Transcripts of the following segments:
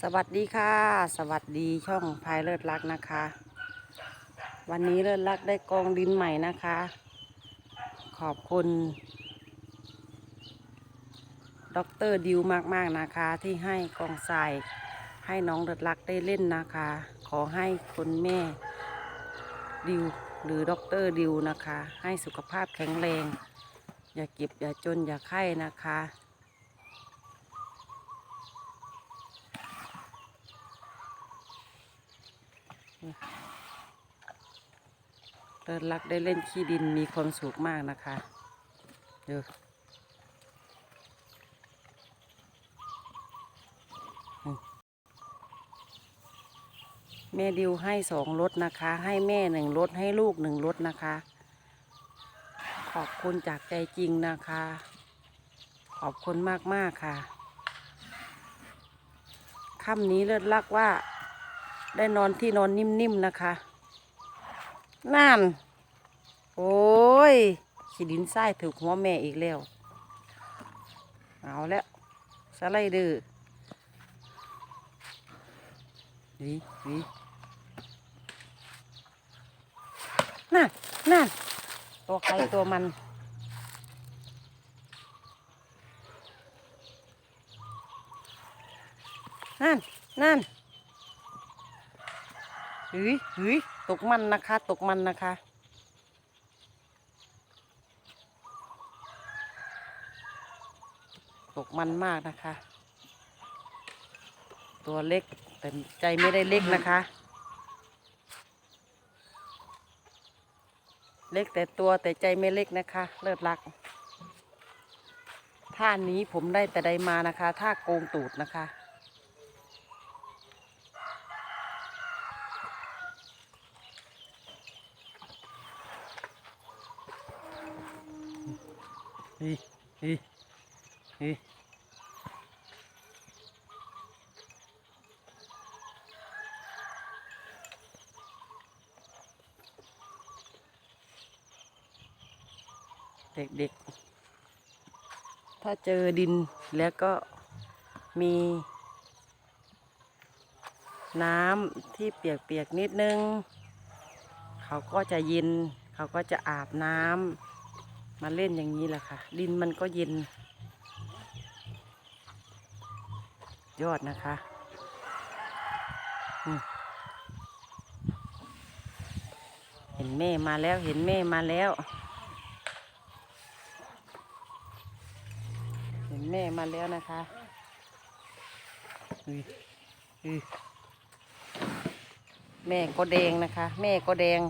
สวัสดีค่ะ สวัสดีช่องพายเลิศรักนะคะ วันนี้เลิศรักได้กองดินใหม่นะคะ ขอบคุณดรดิวมากๆนะคะ ที่ให้กองทรายให้น้องเลิศรักได้เล่นนะคะ ขอให้คุณแม่ดิวหรือดรดิวนะคะ ให้สุขภาพแข็งแรง อย่าเก็บอย่าจนอย่าไข้นะคะ เลิศรักได้เล่นขี้ดินมีความสุขมากนะคะเดี๋ยวอืมแม่ดิวให้สองรถนะคะ ให้แม่หนึ่งรถให้ลูกหนึ่งรถนะคะ ขอบคุณจากใจจริงนะคะ ขอบคุณมากมากๆค่ะค่ำนี้เลิศรักว่า ได้นอนที่นอนนิ่มๆนะคะนั่น โอ้ยขีดินทรายถูกหัวแม่อีกแล้ว เอาแล้วสไลเดอร์วีวีนั่นนั่นตัวใครตัวมันนั่นนั่น เฮ้ยเฮ้ยตกมันนะคะ ตกมันนะคะ ตกมันมากนะคะ ตัวเล็กแต่ใจไม่ได้เล็กนะคะ เล็กแต่ตัวแต่ใจไม่เล็กนะคะ เลิศรักท่านี้ผมได้แต่ใดมานะคะท่าโกงตูดนะคะ อีอีอีเด็กๆ ถ้าเจอดินแล้วก็มี น้ำที่เปียกๆนิดนึง เขาก็จะย็นเขาก็จะอาบน้ำ มาเล่นอย่างนี้แหละค่ะ ดินมันก็เย็น ยอดนะคะเห็นแม่มาแล้วเห็นแม่มาแล้ว เห็นแม่มาแล้วนะคะแม่ก็แดงนะคะ แม่ก็แดง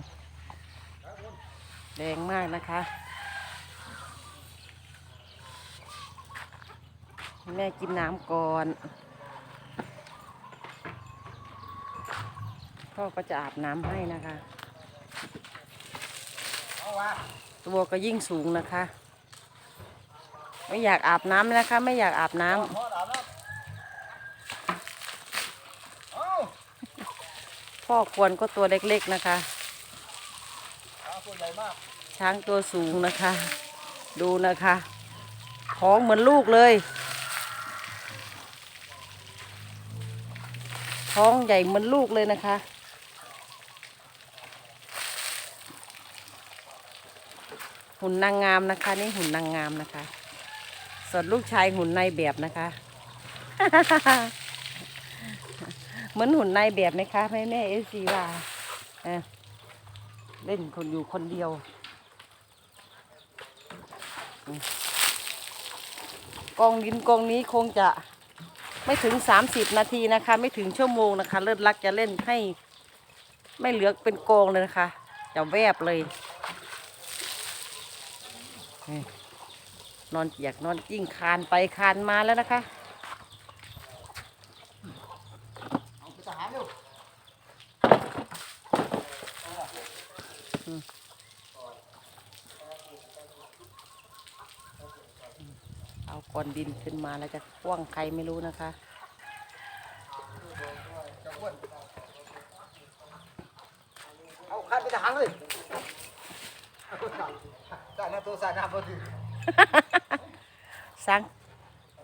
แดงมากนะคะ ให้ แม่กินน้ำก่อน พ่อก็จะอาบน้ำให้นะคะตัวก็ยิ่งสูงนะคะ ไม่อยากอาบน้ำนะคะ ไม่อยากอาบน้ำพ่อควรก็ตัวเล็กๆนะคะช้างตัวสูงนะคะ ดูนะคะท้องเหมือนลูกเลย ท้องใหญ่เหมือนลูกเลยนะคะ หุ่นนางงามนะคะ นี่หุ่นนางงามนะคะ ส่วนลูกชายหุ่นในแบบนะคะ เหมือนหุ่นในแบบไหมคะแม่แม่เอซีว่าเออเล่นคนอยู่คนเดียวกองดินกองนี้คงจะ ไม่ถึง 30 นาทีนะคะ ไม่ถึงชั่วโมงนะคะ เลิศรักจะเล่นให้ ไม่เหลือเป็นกองเลยนะคะจะแวบเลย นอนเปียกนอนจิ้งคานไปคานมาแล้วนะคะ เอาก้อนดิน ขึ้นมาแล้วจะคว้างใครไม่รู้นะคะ เอาคันไปทหารเลยใส่หน้าตัวใส่หน้าพอดีช้าง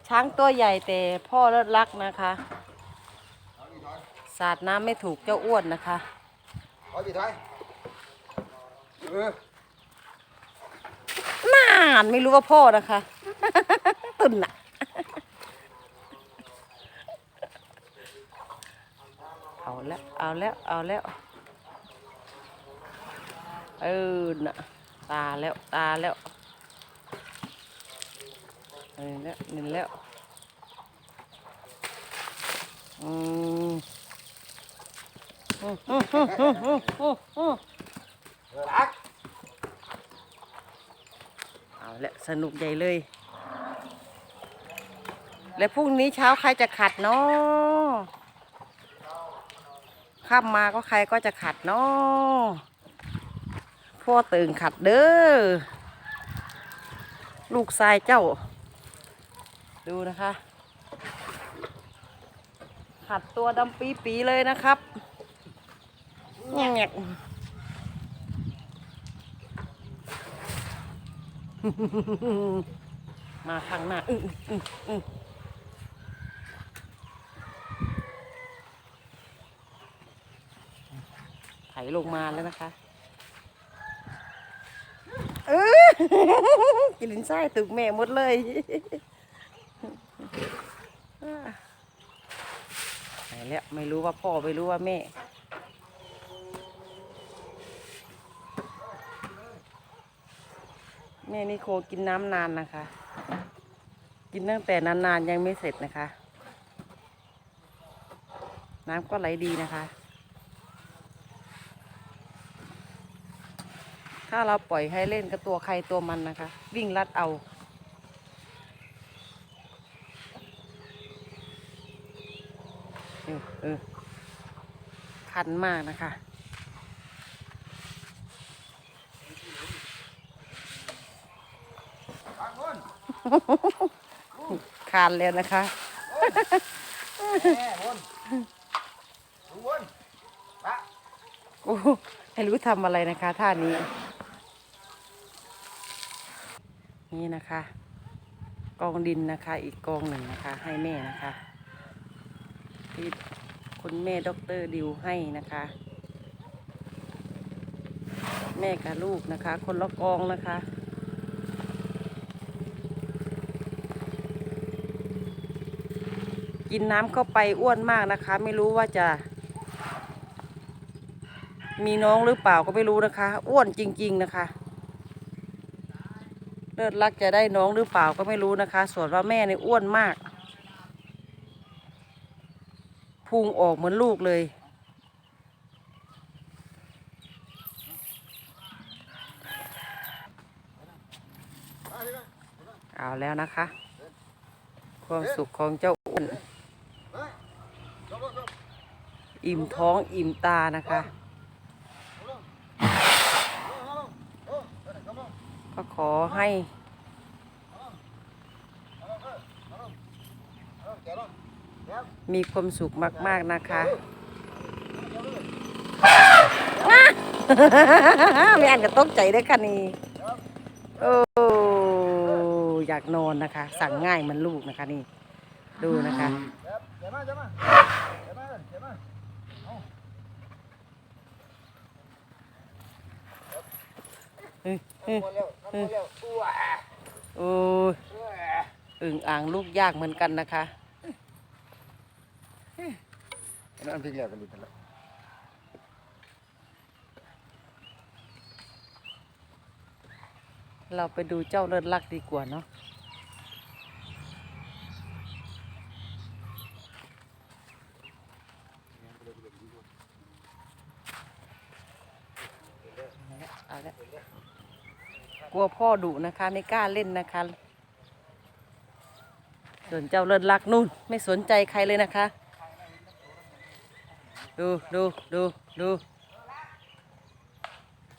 ช้างตัวใหญ่แต่พ่อเลิศรักนะคะ สาดน้ำไม่ถูกเจ้าอ้วนนะคะเอาจีไทยเออน่านไม่รู้ว่าพ่อนะคะตุนน่ะ เอาแล้ว เอาแล้ว เออน่ะตาแล้ว ตาแล้วเห็นแล้วเห็นแล้วอืมอืรักเอาละสนุกใหญ่เลย และพรุ่งนี้เช้าใครจะขัดเนาะ ข้ามมาก็ใครก็จะขัดเนาะพ่อตื่นขัดเด้อ ลูกชายเจ้า ดูนะคะ ขัดตัวดำปีปีเลยนะครับแงกๆมาข้างหน้า อื้ออื้ออื้อไถ ลงมาแล้วนะคะเออกินลิ้นไส้ตึกแม่หมดเลยไหนแล้วไม่รู้ว่าพ่อไม่รู้ว่าแม่แม่นิโคกินน้ำนานนะคะ กินตั้งแต่นานๆยังไม่เสร็จนะคะ น้ำก็ไหลดีนะคะ ถ้าเราปล่อยให้เล่นกับตัวใครตัวมันนะคะ วิ่งลัดเอา เออเออคันมากนะคะรักคนคานแล้วนะคะแม่คนดูคนปะโอ้ให้รู้ทำอะไรนะคะท่านี้ นี่นะคะ กองดินนะคะอีกกองหนึ่งนะคะ ให้แม่นะคะที่คุณแม่ด็อกเตอร์ดิวให้นะคะ แม่กับลูกนะคะ คนละกองนะคะกินน้ำเข้าไปอ้วนมากนะคะ ไม่รู้ว่าจะ มีน้องหรือเปล่าก็ไม่รู้นะคะ อ้วนจริง ๆ นะคะ เลิศรักจะได้น้องหรือเปล่าก็ไม่รู้นะคะ ส่วนว่าแม่ในอ้วนมากพุงออกเหมือนลูกเลย เอาแล้วนะคะ ความสุขของเจ้าอ้วน อิ่มท้องอิ่มตานะคะ ลงลงลงลงลงลง ก็ ขอให้ มีความสุขมาก ๆ นะคะแม่อันก็ตกใจได้ค่ะนี่โอ้อยากนอนนะคะ สั่งง่ายเหมันลูกนะคะนี่ ดูนะคะ เดี๋ยวเดี๋ยวมาเดี๋ยวมาเดี๋ยวมาเดี๋ยวมาเอา เฮ้ยเฮ้ย หมดแล้วหมดแล้วอ้วโอ้ยอึ่งอ่างลูกยากเหมือนกันนะคะนั่นพี่เลี้ยกันดีแล้วเราไปดูเจ้าเลิศลักดีกว่าเนาะเอาละ กลัวพ่อดุนะคะ ไม่กล้าเล่นนะคะ ส่วนเจ้าเลิศลักนู่น ไม่สนใจใครเลยนะคะ ดูดูดูดู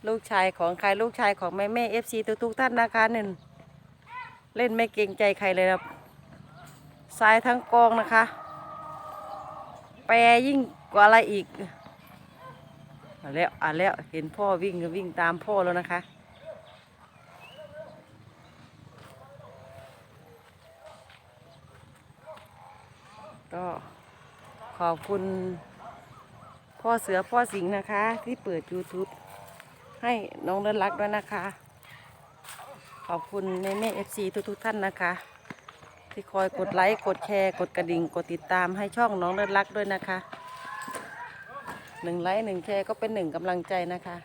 ลูกชายของใครลูกชายของแม่แม่เอฟซีทุกๆท่านนะคะหนึ่งเล่นไม่เกรงใจใครเลยครับซ้ายทั้งกองนะคะ แปรยิ่งกว่าอะไรอีกเอาแล้วเอาแล้วเห็นพ่อวิ่งก็วิ่งตามพ่อแล้วนะคะ ก็ขอบคุณพ่อเสือพ่อสิงห์นะคะ ที่เปิด YouTube ให้น้องเลิศรักด้วยนะคะ ขอบคุณแม่แม่เอฟซีทุกๆท่านนะคะ ที่คอยกดไลค์ กดแชร์ กดกระดิ่ง กดติดตามให้ช่องน้องเลิศรักด้วยนะคะหนึ่งไลค์หนึ่งแชร์ก็เป็นหนึ่งกำลังใจนะคะ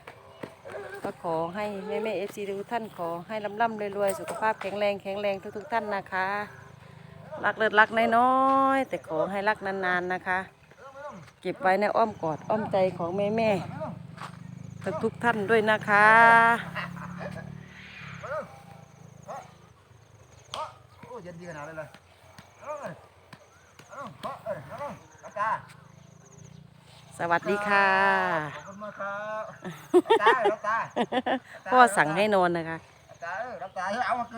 ก็ขอให้แม่แม่เอฟซีทุกท่านขอให้ร่ำร่ำรวยๆสุขภาพแข็งแรงแข็งแรงทุกๆท่านนะคะ รักเลิศรักน้อยๆแต่ขอให้รักนานๆนะคะ เก็บไว้ในอ้อมกอดอ้อมใจของแม่แม่ๆทุกๆท่านด้วยนะคะโอ้เย็นดีขนาดเลยเลยเอาลงเลยเอาลงเอาเออเอาลงรับตาสวัสดีค่ะขอบคุณมากครับรับตารับตาพ่อสั่งให้นอนนะคะรับตาเออรับตาเอามาเกิน